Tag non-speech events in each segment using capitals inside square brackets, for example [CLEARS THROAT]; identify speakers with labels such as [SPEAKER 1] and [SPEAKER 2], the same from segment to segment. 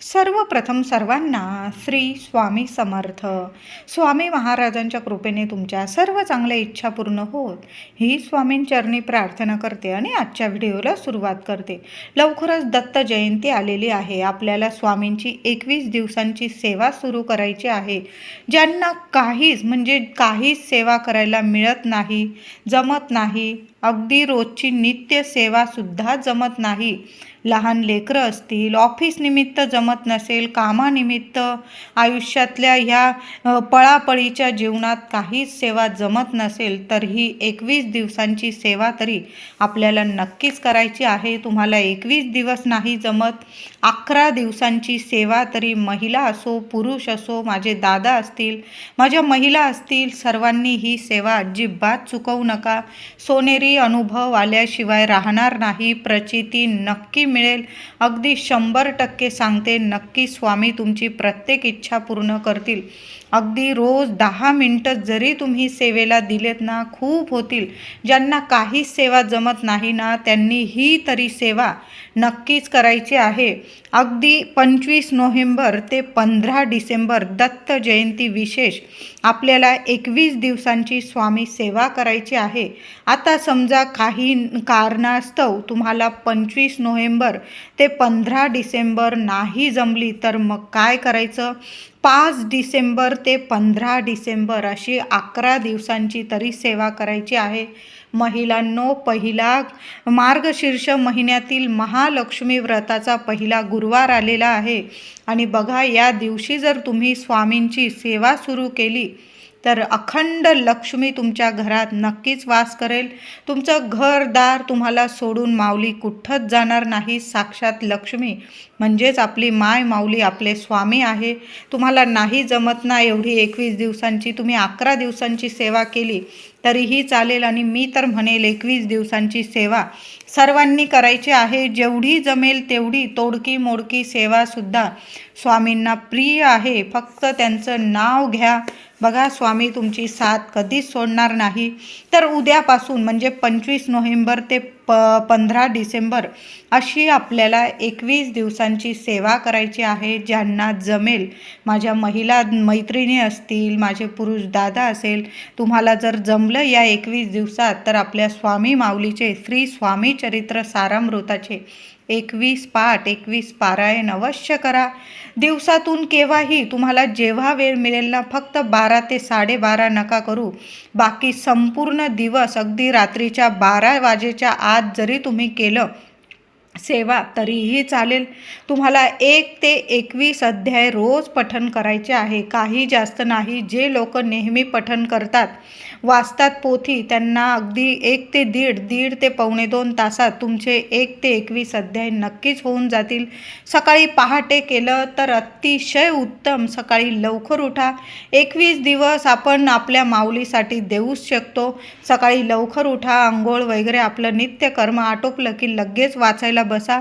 [SPEAKER 1] सर्वप्रथम सर्वांना श्री स्वामी समर्थ. स्वामी महाराजांच्या कृपेने तुमच्या सर्व चांगल्या इच्छा पूर्ण होत. ही स्वामींचरणी प्रार्थना करते आणि आजच्या व्हिडिओला सुरुवात करते. लवकरच दत्त जयंती आलेली आहे. आपल्याला स्वामींची एकवीस दिवसांची सेवा सुरू करायची आहे. ज्यांना काहीच म्हणजे काहीच सेवा करायला मिळत नाही जमत नाही अगदी रोजची नित्य सेवासुद्धा जमत नाही लहान लेकरं असतील ऑफिसनिमित्त जमत नसेल कामानिमित्त आयुष्यातल्या ह्या पळापळीच्या जीवनात काहीच सेवा जमत नसेल तर ही एकवीस दिवसांची सेवा तरी आपल्याला नक्कीच करायची आहे. तुम्हाला एकवीस दिवस नाही जमत अकरा दिवसांची सेवा तरी महिला असो पुरुष असो माझे दादा असतील माझ्या महिला असतील सर्वांनी ही सेवा अजिबात चुकवू नका. सोनेरी अनुभव आल्याशिवाय राहणार नाही प्रचिती नक्की मिळेल. अगदी शंभर टक्के सांगते. नक्की स्वामी तुमची प्रत्येक इच्छा पूर्ण करतील. अगदी रोज दहा मिनटं जरी तुम्ही सेवेला दिलेत ना खूप होतील. ज्यांना काहीच सेवा जमत नाही ना त्यांनी ही तरी सेवा नक्कीच करायची आहे. अगदी पंचवीस नोव्हेंबर ते पंधरा डिसेंबर दत्त जयंती विशेष आपल्याला एकवीस दिवसांची स्वामी सेवा करायची आहे. आता समजा काही कारणास्तव तुम्हाला पंचवीस नोव्हेंबर ते पंधरा डिसेंबर नाही जमली तर मग काय करायचं? पाच डिसेंबर ते पंधरा डिसेंबर अशी अकरा दिवसांची तरी सेवा करायची आहे. महिलांनो पहिला मार्गशीर्ष महिन्यातील महालक्ष्मी व्रताचा पहिला गुरुवार आलेला आहे. आणि बघा या दिवशी जर तुम्ही स्वामींची सेवा सुरू केली तर अखंड लक्ष्मी तुमच्या घरात नक्कीच वास करेल. तुमचं घरदार तुम्हाला सोडून माऊली कुठंच जाणार नाही साक्षात लक्ष्मी. म्हणजेच आपली माय माऊली आपले स्वामी आहे. तुम्हाला नाही जमत ना एवढी एकवीस दिवसांची. तुम्ही अकरा दिवसांची सेवा केली तरीही चालेल आणि मी तर म्हणेल एकवीस दिवसांची सेवा सर्वांनी करायची आहे. जेवढी जमेल तेवढी तोडकी मोडकी सेवासुद्धा स्वामींना प्रिय आहे. फक्त त्यांचं नाव घ्या. बघा स्वामी तुमची साथ कधीच सोडणार नाही. तर उद्यापासून म्हणजे पंचवीस नोव्हेंबर ते प पंधरा डिसेंबर अशी आपल्याला एकवीस दिवसांची सेवा करायची आहे ज्यांना जमेल. माझ्या महिला मैत्रिणी असतील माझे पुरुष दादा असेल तुम्हाला जर जमलं या एकवीस दिवसात तर आपल्या स्वामी माऊलीचे श्री स्वामी चरित्र सारामृताचे एकवीस पाठ एकवीस पारायण अवश्य करा. दिवसातून केव्हाही तुम्हाला जेव्हा वेळ मिळेल ना फक्त बारा ते साडेबारा नका करू. बाकी संपूर्ण दिवस अगदी रात्रीच्या बारा वाजेच्या आत जरी तुम्ही केलं सेवा तरीही चालेल. तुम्हाला एक ते एकवीस अध्याय रोज पठन करायचे आहे. काही जास्त नाही जे लोक नेहमी पठन करतात. वाचतात पोथी त्यांना अगदी एक ते दीड दीड ते पावणे दोन तासात तुमचे एक ते एकवीस अध्याय नक्कीच होऊन जातील. सकाळी पहाटे केलं तर अतिशय उत्तम. सकाळी लवकर उठा. एकवीस दिवस आपण आपल्या माऊलीसाठी देऊच शकतो. सकाळी लवकर उठा आंघोळ वगैरे आपलं नित्यकर्म आटोपलं की लगेच वाचायला बसा.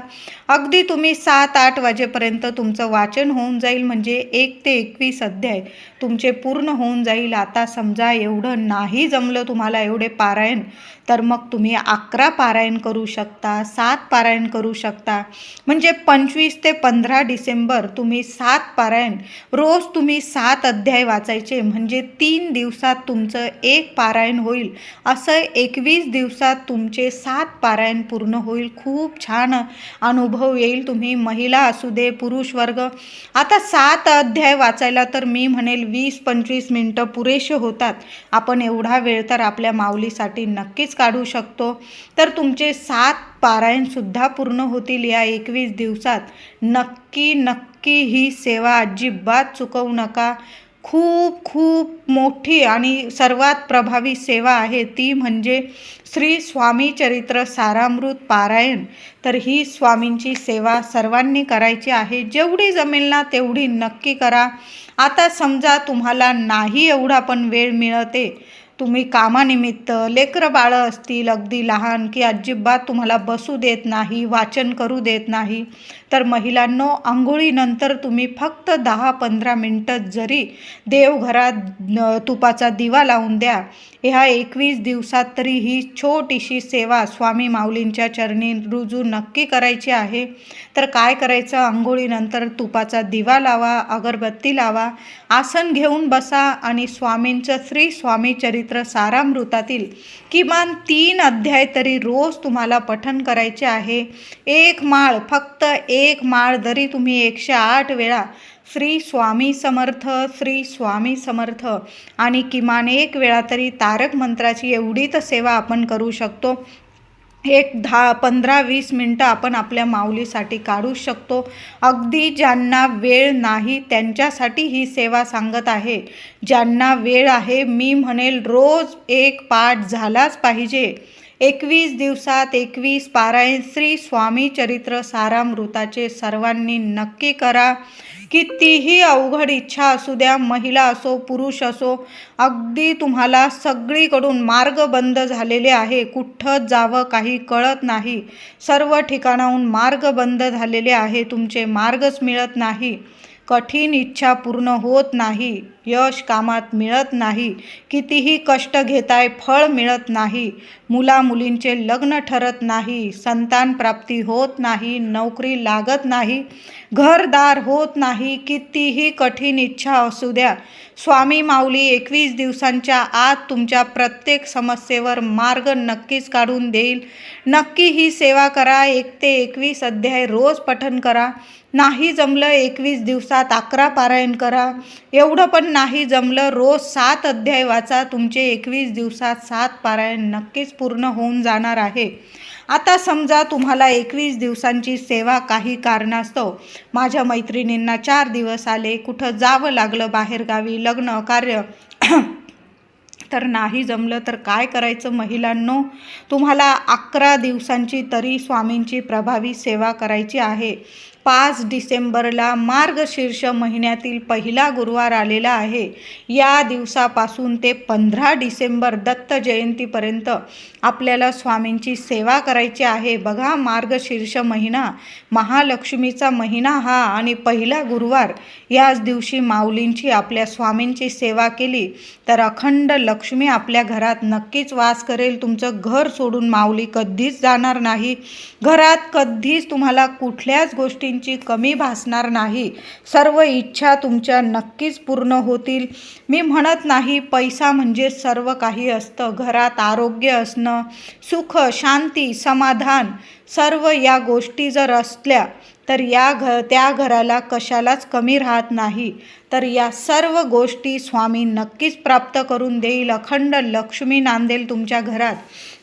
[SPEAKER 1] अगदी तुम्ही सात आठ वाजेपर्यंत तुमचं वाचन होऊन जाईल म्हणजे एक ते एकवीस अध्याय तुमचे पूर्ण होऊन जाईल. आता समजा एवढं नाही जमलं तुम्हाला एवढे पारायण तर मग तुम्ही अकरा पारायण करू शकता सात पारायण करू शकता. म्हणजे पंचवीस ते पंधरा डिसेंबर तुम्ही सात पारायण रोज तुम्ही सात अध्याय वाचायचे. म्हणजे तीन दिवसात तुमचं एक पारायण होईल. असं एकवीस दिवसात तुमचे सात पारायण पूर्ण होईल. खूप छान अनुभव येईल तुम्ही महिला असू दे पुरुष वर्ग. आता सात अध्याय वाचायला तर मी म्हणेल वीस पंचवीस मिनटं पुरेसे होतात. आपण एवढं वेळ तर आपल्या माऊलीसाठी नक्कीच काढू शकतो. तर तुमचे सात पारायणसुद्धा पूर्ण होतील या एकवीस दिवसात. नक्की नक्की ही सेवा अजिबात चुकवू नका. खूप खूप मोठी आणि सर्वात प्रभावी सेवा आहे ती म्हणजे श्री स्वामी चरित्र सारामृत पारायण. तर ही स्वामींची सेवा सर्वांनी करायची आहे. जेवढी जमेल ना तेवढी नक्की करा. आता समजा तुम्हाला नाही एवढा पण वेळ मिळते. तुम्ही कामानिमित्त लेकरं बाळं असतील अगदी लहान की अजिबात तुम्हाला बसू देत नाही वाचन करू देत नाही. तर महिलांनो आंघोळीनंतर तुम्ही फक्त दहा पंधरा मिनटं जरी देवघरात तुपाचा दिवा लावून द्या ह्या एकवीस दिवसात तरी ही छोटीशी सेवा स्वामी माऊलींच्या चरणी रुजू नक्की करायची आहे. तर काय करायचं? आंघोळीनंतर तुपाचा दिवा लावा अगरबत्ती लावा आसन घेऊन बसा आणि स्वामींचं श्री स्वामी चरित्र सारामृतातील किमान तीन अध्याय तरी रोज तुम्हाला पठन करायचे आहे. एक माळ फक्त एक एक माळ जरी तुम्ही एकशे आठ वेळा श्री स्वामी समर्थ श्री स्वामी समर्थ आणि किमान एक वेळा तरी तारक मंत्राची एवढी तर सेवा आपण करू शकतो. एक दहा पंधरा वीस मिनटं आपण आपल्या माऊलीसाठी काढू शकतो. अगदी ज्यांना वेळ नाही त्यांच्यासाठी ही सेवा सांगत आहे. ज्यांना वेळ आहे मी म्हणेल रोज एक पाठ झालाच पाहिजे. एकवीस दिवसात एकवीस पारायण श्री स्वामी चरित्र सारामृताचे सर्वांनी नक्की करा. कितीही अवघड इच्छा असू द्या महिला असो पुरुष असो अगदी तुम्हाला सगळीकडून मार्ग बंद झालेले आहे. कुठं जावं काही कळत नाही. सर्व ठिकाणाहून मार्ग बंद झालेले आहे. तुमचे मार्गच मिळत नाही. कठीण इच्छा पूर्ण होत नाही. यश कामात मिळत नाही. कितीही कष्ट घेताय फळ मिळत नाही. मुला मुलींचे लग्न ठरत नाही. संतान प्राप्ती होत नाही. नोकरी लागत नाही. घरदार होत नाही. कितीही कठीण इच्छा असू द्या. स्वामी माऊली एकवीस दिवसांच्या आत तुमच्या प्रत्येक समस्येवर मार्ग नक्कीच काढून देईल. नक्की ही सेवा करा. एक ते एकवीस अध्याय रोज पठन करा. नाही जमलं एकवीस दिवसात अकरा पारायण करा. एवढं पण नाही जमलं रोज सात अध्याय वाचा तुमचे एकवीस दिवसात सात पारायण नक्कीच पूर्ण होऊन जाणार आहे. आता समजा तुम्हाला एकवीस दिवसांची सेवा काही कारणास्तव. माझ्या मैत्रिणींना चार दिवस आले कुठं जावं लागलं बाहेरगावी लग्न कार्य. [CLEARS THROAT] तर नाही जमलं तर काय करायचं महिलांनो? तुम्हाला अकरा दिवसांची तरी स्वामींची प्रभावी सेवा करायची आहे. पाच डिसेंबरला मार्गशीर्ष महिन्यातील पहिला गुरुवार आलेला आहे. या दिवसापासून ते पंधरा डिसेंबर दत्त जयंतीपर्यंत आपल्याला स्वामींची सेवा करायची आहे. बघा मार्गशीर्ष महिना महालक्ष्मीचा महिना हा आणि पहिला गुरुवार. याच दिवशी माऊलींची आपल्या स्वामींची सेवा केली तर अखंड लक्ष्मी आपल्या घरात नक्कीच वास करेल. तुमचं घर सोडून माऊली कधीच जाणार नाही. घरात कधीच तुम्हाला कुठल्याच गोष्टींची कमी भासणार नाही. सर्व इच्छा तुमच्या नक्कीच पूर्ण होतील. मी म्हणत नाही पैसा म्हणजे सर्व काही असतं. घरात आरोग्य असणं सुख शांती समाधान सर्व या गोष्टी जर असल्या तर या घ त्या घराला कशालाच कमी राहत नाही. तर या सर्व गोष्टी स्वामी नक्कीच प्राप्त करून देईल. अखंड लक्ष्मी नांदेल तुमच्या घरात.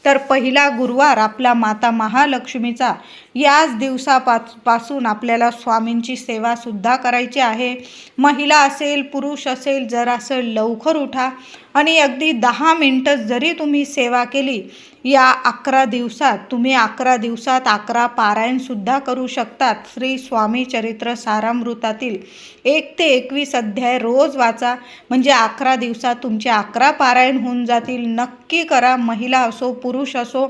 [SPEAKER 1] तर पहिला गुरुवार आपला माता महालक्ष्मीचा याच दिवसापासून आपल्याला स्वामींची सेवासुद्धा करायची आहे. महिला असेल पुरुष असेल जरासं लवकर उठा. आणि अगदी दहा मिनटं जरी तुम्ही सेवा केली या अकरा दिवसात तुम्ही अकरा दिवसात अकरा पारायणसुद्धा करू शकतात. श्री स्वामी चरित्र सारामृतातील एक ते एकवीस अध्याय रोज वाचा. म्हणजे अकरा दिवसात तुमचे अकरा पारायण होऊन जातील. नक्की करा महिला असो पुरुष असो.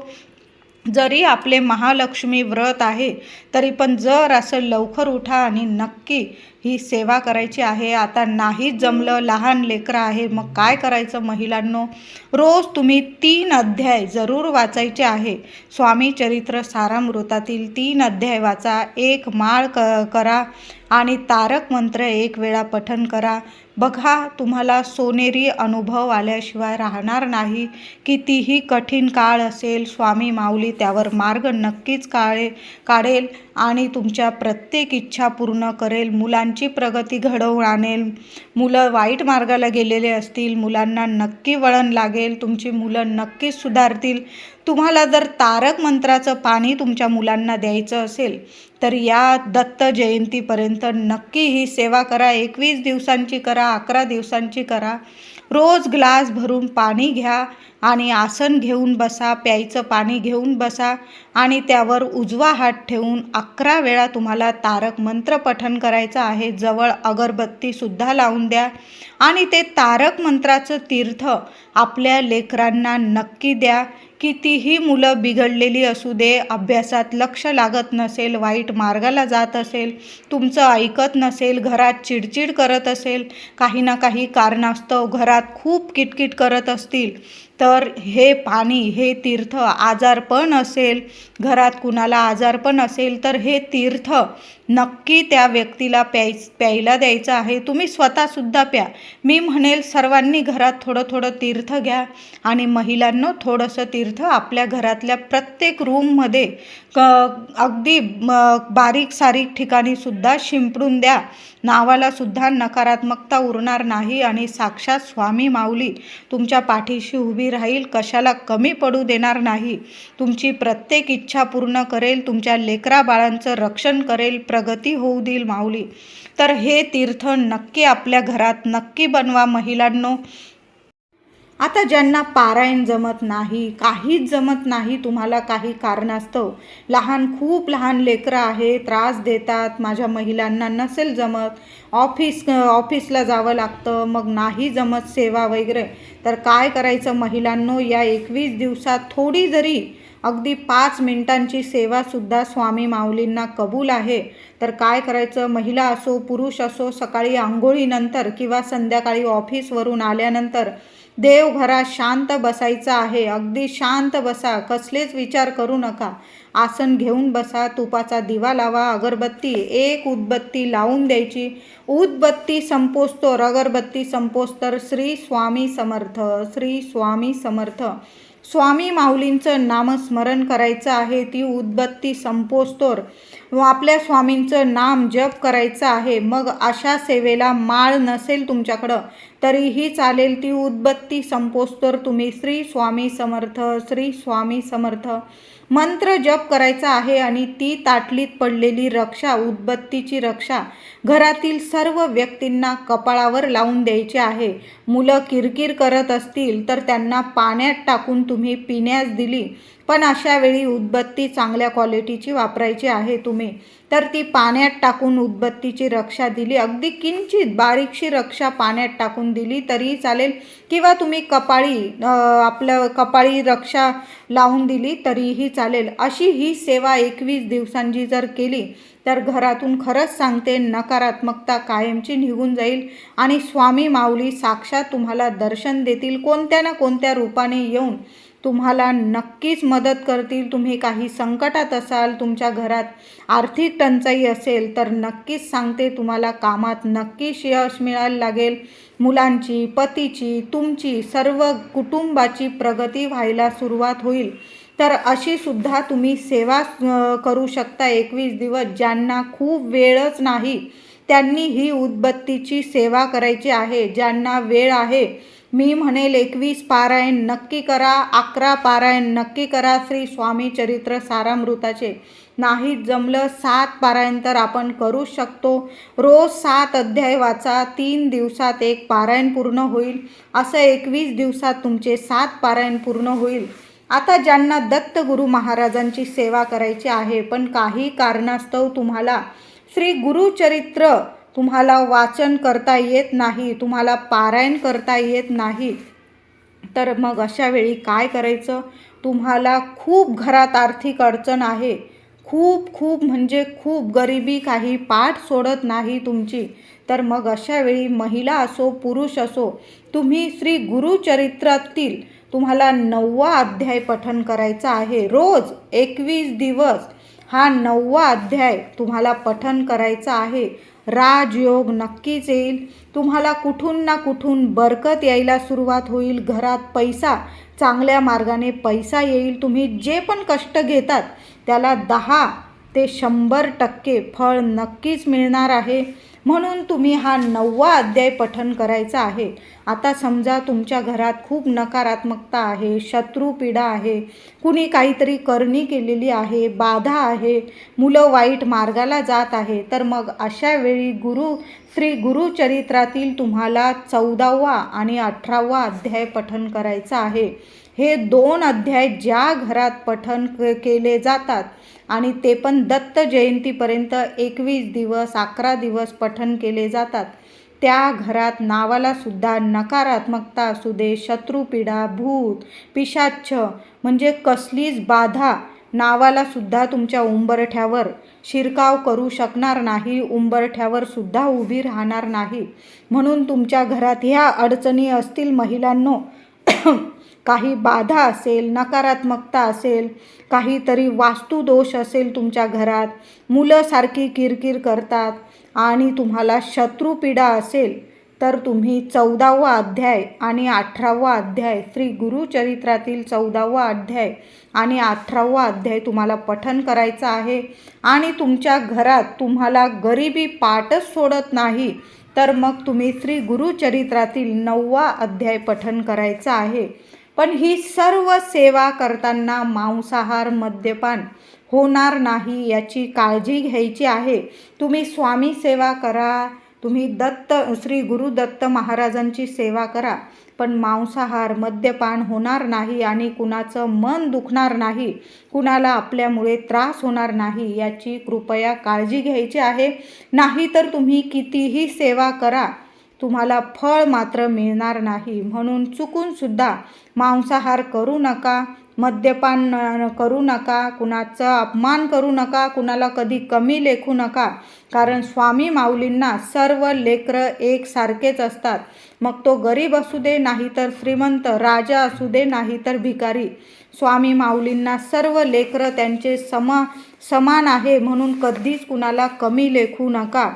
[SPEAKER 1] जरी आपले महालक्ष्मी व्रत आहे तरी पण जर असं लवकर उठा आणि नक्की ही सेवा करायची आहे. आता नाही जमलं लहान लेकरं आहे. मग काय करायचं महिलांनो? रोज तुम्ही तीन अध्याय जरूर वाचायचे आहे. स्वामी चरित्र सारामृतातील तीन अध्याय वाचा. एक माळ क करा आणि तारक मंत्र एक वेळा पठन करा. बघा तुम्हाला सोनेरी अनुभव आल्याशिवाय राहणार नाही. कितीही कठीण काळ असेल स्वामी माऊली त्यावर मार्ग नक्कीच काळे काढेल आणि तुमच्या प्रत्येक इच्छा पूर्ण करेल. मुलां मुलांची प्रगती घडवून आणेल मुलं वाईट मार्गाला गेलेले असतील मुलांना नक्की वळण लागेल तुमची मुलं नक्कीच सुधारतील. तुम्हाला जर तारक मंत्राचं पाणी तुमच्या मुलांना द्यायचं असेल तर या दत्त जयंतीपर्यंत नक्की ही सेवा करा. एकवीस दिवसांची करा अकरा दिवसांची करा. रोज ग्लास भरून पाणी घ्या आणि आसन घेऊन बसा प्यायचं पाणी घेऊन बसा आणि त्यावर उजवा हात ठेवून अकरा वेळा तुम्हाला तारक मंत्र पठन करायचं आहे. जवळ अगरबत्तीसुद्धा लावून द्या आणि ते तारक मंत्राचं तीर्थ आपल्या लेकरांना नक्की द्या. कितीही मुलं बिघडलेली असू दे अभ्यासात लक्ष लागत नसेल वाईट मार्गाला जात असेल तुमचं ऐकत नसेल घरात चिडचिड करत असेल काही ना काही कारणास्तव घरात खूप किटकिट करत असतील तर हे पाणी हे तीर्थ आजारपण असेल घरात कुणाला आजारपण असेल तर हे तीर्थ नक्की त्या व्यक्तीला प्याय प्यायला द्यायचं आहे. तुम्ही स्वतःसुद्धा प्या. मी म्हणेल सर्वांनी घरात थोडं थोडं तीर्थ घ्या आणि महिलांनो थोडंसं तीर्थ आपल्या घरातल्या प्रत्येक रूममध्ये क अगदी बारीक सारीक ठिकाणीसुद्धा शिंपडून द्या. नावालासुद्धा नकारात्मकता उरणार नाही आणि साक्षात स्वामी माऊली तुमच्या पाठीशी उभी उभी राहील कशाला कमी पडू देणार नाही. तुमची प्रत्येक इच्छा पूर्ण करेल तुमच्या लेकरा बाळांचं रक्षण करेल प्रगती होऊ देईल माऊली. तर हे तीर्थ नक्की आपल्या घरात नक्की बनवा महिलांनो. आता ज्यांना पारायण जमत नाही काहीच जमत नाही तुम्हाला काही कारणास्तव लहान खूप लहान लेकरं आहे त्रास देतात माझ्या महिलांना नसेल जमत ऑफिस ऑफिसला जावं लागतं मग नाही जमत सेवा वगैरे तर काय करायचं महिलांनो या एकवीस दिवसात थोडी जरी अगदी पाच मिनिटांची सेवासुद्धा स्वामी माऊलींना कबूल आहे तर काय करायचं महिला असो पुरुष असो सकाळी आंघोळीनंतर किंवा संध्याकाळी ऑफिसवरून आल्यानंतर देवघरात शांत बसायचं आहे. अगदी शांत बसा. कसलेच विचार करू नका. आसन घेऊन बसा. तुपाचा दिवा लावा. अगरबत्ती एक उदबत्ती लावून द्यायची. उदबत्ती संपोस्तोर अगरबत्ती संपोस्तर. श्री स्वामी समर्थ. श्री स्वामी समर्थ. स्वामी माऊलींचं नामस्मरण करायचं आहे. ती उदबत्ती संपोस्तोर. व आपल्या स्वामींचं नाम जप करायचं आहे. मग अशा सेवेला माळ नसेल तुमच्याकडं. तरीही चालेल ती उदबत्ती तर तुम्ही. श्री स्वामी समर्थ श्री स्वामी समर्थ. मंत्र जप करायचा आहे आणि ती ताटलीत पडलेली रक्षा उदबत्तीची रक्षा घरातील सर्व व्यक्तींना कपाळावर लावून द्यायचे आहे. मुलं किरकिर करत असतील तर त्यांना पाण्यात टाकून तुम्ही पिण्यास दिली. पण अशावेळी उद्बत्ती उदबत्ती चांगल्या क्वालिटीची वापरायची आहे तुम्ही. तर ती पाण्यात टाकून उदबत्तीची रक्षा दिली. अगदी किंचित बारीकशी रक्षा पाण्यात टाकून दिली तरीही चालेल. किंवा तुम्ही कपाळी आपलं कपाळी रक्षा लावून दिली तरीही चालेल. अशी ही सेवा एकवीस दिवसांची जर केली तर घरातून खरंच सांगते नकारात्मकता कायमची निघून जाईल. आणि स्वामी माऊली साक्षात तुम्हाला दर्शन देतील कोणत्या ना कोणत्या रूपाने येऊन. तुम्हाला नक्कीच मदत करतील. तुम्ही काही संकटात असाल तुमच्या घरात आर्थिक टंचाई असेल तर नक्कीच सांगते तुम्हाला कामात नक्कीच यश मिळायला लागेल. मुलांची पतीची तुमची सर्व कुटुंबाची प्रगती व्हायला सुरुवात होईल. तर अशी सुद्धा तुम्ही सेवा करू शकता एकवीस दिवस ज्यांना खूप वेळच नाही. त्यांनी ही उदबत्तीची सेवा करायची आहे. ज्यांना वेळ आहे मी म्हणेल एकवीस पारायण नक्की करा अकरा पारायण नक्की करा श्री स्वामी चरित्र सारामृताचे. नाही जमलं सात पारायण तर आपण करू शकतो. रोज सात अध्याय वाचा तीन दिवसात एक पारायण पूर्ण होईल. असं एकवीस दिवसात तुमचे सात पारायण पूर्ण होईल. आता ज्यांना दत्त गुरु महाराजांची सेवा करायची आहे पण काही कारणास्तव तुम्हाला श्री गुरुचरित्र तुम्हाला वाचन करता येत नाही तुम्हाला पारायण करता येत नाही. तर मग अशा वेळी काय करायचं? तुम्हाला खूप घरात आर्थिक अडचण आहे. खूप खूप म्हणजे खूप गरिबी काही पाठ सोडत नाही तुमची. तर मग अशा वेळी महिला असो पुरुष असो तुम्ही श्री गुरुचरित्रातील तुम्हाला नववा अध्याय पठन करायचा आहे. रोज एकवीस दिवस हा नववा अध्याय तुम्हाला पठन करायचा आहे. राजयोग नक्कीच येईल. तुम्हाला कुठून ना कुठून बरकत यायला सुरुवात होईल. घरात पैसा चांगल्या मार्गाने पैसा येईल. तुम्ही जे पण कष्ट घेतात त्याला दहा ते शंभर टक्के फळ नक्कीच मिळणार आहे. म्हणून तुम्ही हा नववा अध्याय पठन करायचा आहे. आता समजा तुमच्या घरात खूप नकारात्मकता आहे शत्रुपीडा आहे कुणी काहीतरी करणी केलेली आहे बाधा आहे मुलं वाईट मार्गाला जात आहे तर मग अशा वेळी गुरु श्री गुरुचरित्रातील तुम्हाला चौदावा आणि अठरावा अध्याय पठन करायचा आहे. हे दोन अध्याय ज्या घरात पठन केले जातात आणि ते पण दत्त जयंतीपर्यंत एकवीस दिवस अकरा दिवस पठन केले जातात. त्या घरात नावाला सुद्धा नकारात्मकता असू दे शत्रुपीडा भूत पिशाच्छ म्हणजे कसलीच बाधा नावाला सुद्धा तुमच्या उंबरठ्यावर शिरकाव करू शकणार नाही उंबरठ्यावर सुद्धा उभी राहणार नाही. म्हणून तुमच्या घरात ह्या अडचणी असतील महिलांनो [CLEARS THROAT] काही बाधा असेल नकारात्मकता असेल काहीतरी वास्तुदोष असेल तुमच्या घरात मुलं सारखी किरकिर करतात आणि तुम्हाला शत्रुपीडा असेल तर तुम्ही चौदावा अध्याय आणि अठरावा अध्याय श्री गुरुचरित्रातील चौदावा अध्याय आणि अठरावा अध्याय तुम्हाला पठन करायचं आहे आणि तुमच्या घरात तुम्हाला गरिबी पाठच सोडत नाही तर मग तुम्ही श्री गुरुचरित्रातील नववा अध्याय पठन करायचा आहे. पण ही सर्व सेवा करताना मांसाहार मद्यपान होणार नाही याची काळजी घ्यायची आहे. तुम्ही स्वामी सेवा करा तुम्ही दत्त श्री गुरु दत्त महाराजांची सेवा करा. पण मांसाहार मद्यपान होणार नाही आणि कुणाचं मन दुखणार नाही कुणाला आपल्यामुळे त्रास होणार नाही याची कृपया काळजी घ्यायची आहे. नाही तर तुम्ही कितीही सेवा करा तुम्हाला फळ मात्र मिळणार नाही. म्हणून चुकूनसुद्धा मांसाहार करू नका. मद्यपान करू नका कुणाचा अपमान करू नका कुणाला कधी कमी लेखू नका. कारण स्वामी माऊलींना सर्व लेकरं एकसारखेच असतात. मग तो गरीब असू दे नाही तर श्रीमंत राजा असू दे नाही तर भिकारी. स्वामी माऊलींना सर्व लेकरं त्यांचे समा समान आहे म्हणून कधीच कुणाला कमी लेखू नका.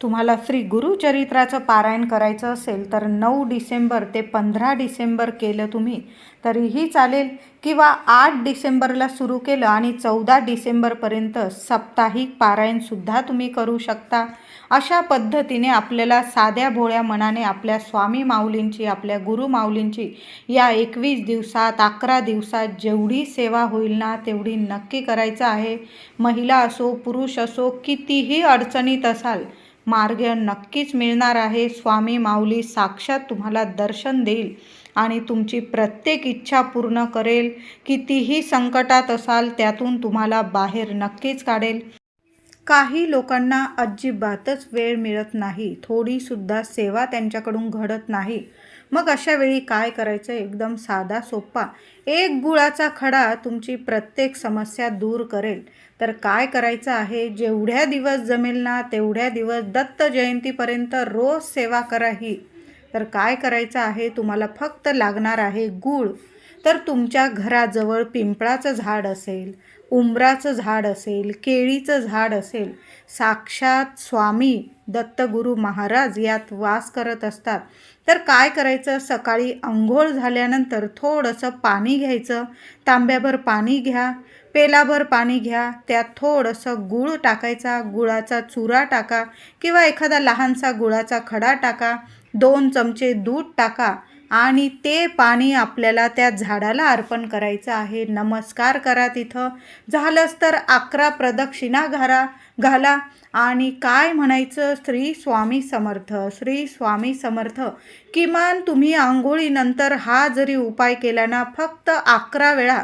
[SPEAKER 1] तुम्हाला श्री गुरुचरित्राचं पारायण करायचं असेल तर नऊ डिसेंबर ते पंधरा डिसेंबर केलं तुम्ही. तरीही चालेल किंवा आठ डिसेंबरला सुरू केलं आणि चौदा डिसेंबरपर्यंत साप्ताहिक पारायणसुद्धा तुम्ही करू शकता. अशा पद्धतीने आपल्याला साध्या भोळ्या मनाने आपल्या स्वामी माऊलींची आपल्या गुरु माऊलींची या एकवीस दिवसात अकरा दिवसात जेवढी सेवा होईल ना तेवढी नक्की करायचं आहे. महिला असो पुरुष असो कितीही अडचणीत असाल मार्ग नक्कीच मिळणार आहे. स्वामी माऊली साक्षात तुम्हाला दर्शन देईल. आणि तुमची प्रत्येक इच्छा पूर्ण करेल. कितीही संकटात असाल त्यातून तुम्हाला बाहेर नक्कीच काढेल. काही लोकांना अजिबातच वेळ मिळत नाही. थोडीसुद्धा सेवा त्यांच्याकडून घडत नाही. मग अशा वेळी काय करायचं? एकदम साधा सोपा. एक गुळाचा खडा तुमची प्रत्येक समस्या दूर करेल. तर काय करायचं आहे? जेवढ्या दिवस जमेल ना तेवढ्या दिवस दत्त जयंतीपर्यंत रोज सेवा करा ही. तर काय करायचं आहे? तुम्हाला फक्त लागणार आहे गूळ. तर तुमच्या घराजवळ पिंपळाचं झाड असेल उंबराचं झाड असेल केळीचं झाड असेल साक्षात स्वामी दत्तगुरू महाराज यात वास करत असतात. तर काय करायचं? सकाळी अंघोळ झाल्यानंतर थोडंसं पाणी घ्यायचं. तांब्याभर पाणी घ्या पेलाभर पाणी घ्या त्यात थोडंसं गूळ टाकायचा गुळाचा चुरा टाका किंवा एखादा लहानसा गुळाचा खडा टाका. दोन चमचे दूध टाका आणि ते पाणी आपल्याला त्या झाडाला अर्पण करायचं आहे. नमस्कार करा तिथं. झालंच तर अकरा प्रदक्षिणा घरा. घाला. आणि काय म्हणायचं? श्री स्वामी समर्थ श्री स्वामी समर्थ. किमान तुम्ही आंघोळीनंतर हा जरी उपाय केला ना फक्त अकरा वेळा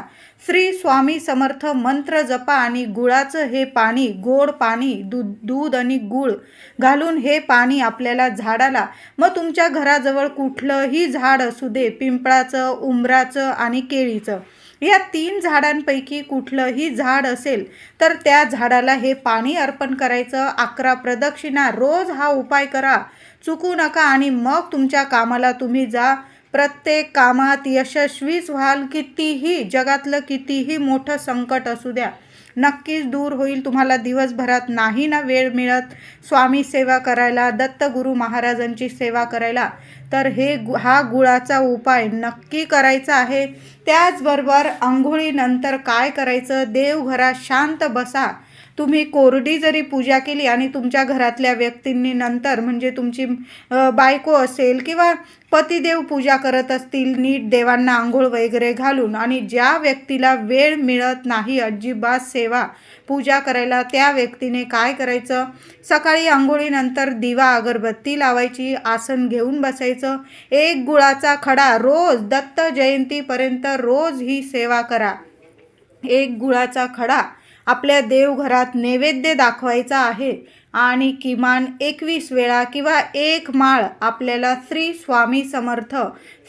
[SPEAKER 1] श्री स्वामी समर्थ मंत्र जपा आणि गुळाचं हे पाणी गोड पाणी दूध दूध आणि गूळ घालून हे पाणी आपल्याला झाडाला. मग तुमच्या घराजवळ कुठलंही झाड असू दे पिंपळाचं उंबराचं आणि केळीचं. या तीन झाडांपैकी कुठलंही झाड असेल तर त्या झाडाला हे पाणी अर्पण करायचं अकरा प्रदक्षिणा रोज हा उपाय करा. चुकू नका आणि मग तुमच्या कामाला तुम्ही जा. प्रत्येक कामात यशस्वीच व्हाल कितीही जगातलं कितीही मोठं संकट असू द्या. नक्कीच दूर होईल तुम्हाला दिवसभरात नाही ना वेळ मिळत. स्वामी सेवा करायला दत्तगुरू महाराजांची सेवा करायला. तर हे गु हा गुळाचा उपाय नक्की करायचा आहे. त्याचबरोबर आंघोळीनंतर काय करायचं? देवघरात शांत बसा. तुम्ही कोरडी जरी पूजा केली आणि तुमच्या घरातल्या व्यक्तींनी नंतर म्हणजे तुमची बायको असेल किंवा पतिदेव पूजा करत असतील नीट देवांना आंघोळ वगैरे घालून आणि ज्या व्यक्तीला वेळ मिळत नाही अजिबात सेवा पूजा करायला त्या व्यक्तीने काय करायचं? सकाळी आंघोळीनंतर दिवा अगरबत्ती लावायची आसन घेऊन बसायचं. एक गुळाचा खडा रोज दत्त जयंतीपर्यंत रोज ही सेवा करा. एक गुळाचा खडा आपल्या देवघरात नैवेद्य दाखवायचा आहे आणि किमान एकवीस वेळा किंवा एक माळ आपल्याला श्री स्वामी समर्थ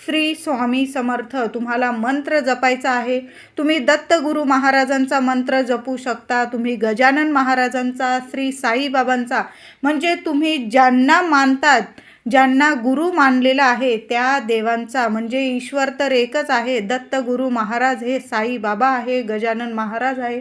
[SPEAKER 1] श्री स्वामी समर्थ तुम्हाला मंत्र जपायचा आहे. तुम्ही दत्तगुरू महाराजांचा मंत्र जपू शकता तुम्ही गजानन महाराजांचा श्री साईबाबांचा. म्हणजे तुम्ही ज्यांना मानतात ज्यांना गुरु मानलेला आहे त्या देवांचा म्हणजे ईश्वर तर एकच आहे दत्त गुरु महाराज हे साई बाबा आहे गजानन महाराज आहे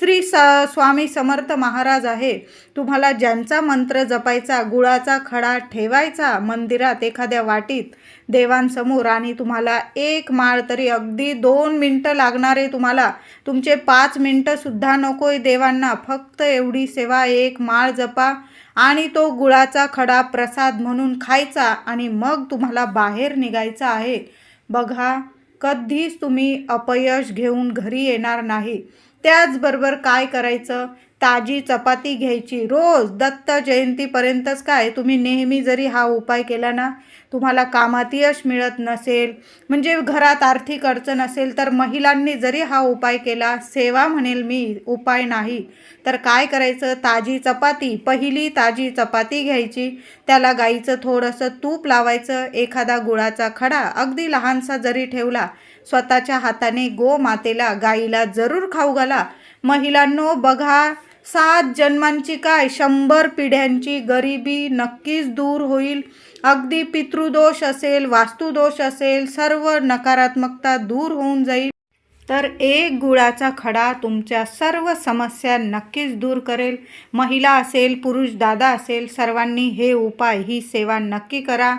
[SPEAKER 1] श्री स स्वामी समर्थ महाराज आहे. तुम्हाला ज्यांचा मंत्र जपायचा गुळाचा खडा ठेवायचा मंदिरात एखाद्या वाटीत देवांसमोर आणि तुम्हाला एक माळ तरी अगदी दोन मिनटं लागणार आहे तुम्हाला तुमचे पाच मिनटंसुद्धा नको आहे देवांना फक्त एवढी सेवा एक माळ जपा. आणि तो गुळाचा खडा प्रसाद म्हणून खायचा आणि मग तुम्हाला बाहेर निघायचं आहे. बघा कधीच तुम्ही अपयश घेऊन घरी येणार नाही. त्याचबरोबर काय करायचं? ताजी चपाती घ्यायची. रोज दत्त जयंतीपर्यंतच काय? तुम्ही नेहमी जरी हा उपाय केला ना तुम्हाला कामात यश मिळत नसेल. म्हणजे घरात आर्थिक अडचण असेल तर महिलांनी जरी हा उपाय केला सेवा म्हणेल मी उपाय नाही. तर काय करायचं? ताजी चपाती पहिली ताजी चपाती घ्यायची. त्याला गाईचं थोडंसं तूप लावायचं. एखादा गुळाचा खडा अगदी लहानसा जरी ठेवला स्वतःच्या हाताने गोमातेला गाईला जरूर खाऊ घाला. महिलांनो बघा सात जन्मांची काय? शंभर पिढ्यांची गरिबी नक्कीच दूर होईल. अगदी पितृदोष असेल वास्तुदोष असेल सर्व नकारात्मकता दूर होऊन जाईल. तर एक गुळाचा खडा तुमच्या सर्व समस्या नक्कीच दूर करेल. महिला असेल पुरुष दादा असेल सर्वांनी हे उपाय ही सेवा नक्की करा.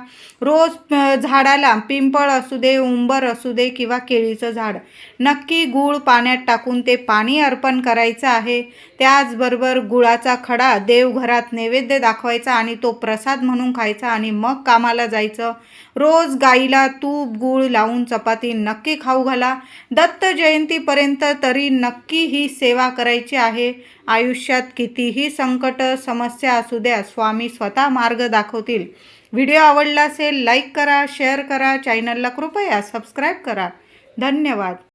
[SPEAKER 1] रोज झाडाला पिंपळ असू दे उंबर असू दे किंवा केळीचं झाड. नक्की गूळ पाण्यात टाकून ते पाणी अर्पण करायचं आहे. त्याचबरोबर गुळाचा खडा देवघरात नैवेद्य दाखवायचा आणि तो प्रसाद म्हणून खायचा आणि मग कामाला जायचं. रोज गाईला तूप गूळ लावून चपाती नक्की खाऊ घाला. दत्त जयंतीपर्यंत तरी नक्की ही सेवा करायची आहे. आयुष्यात कितीही संकट समस्या असू द्या स्वामी स्वतः मार्ग दाखवतील. व्हिडिओ आवडला असेल लाईक करा शेअर करा चॅनलला कृपया सबस्क्राईब करा. धन्यवाद.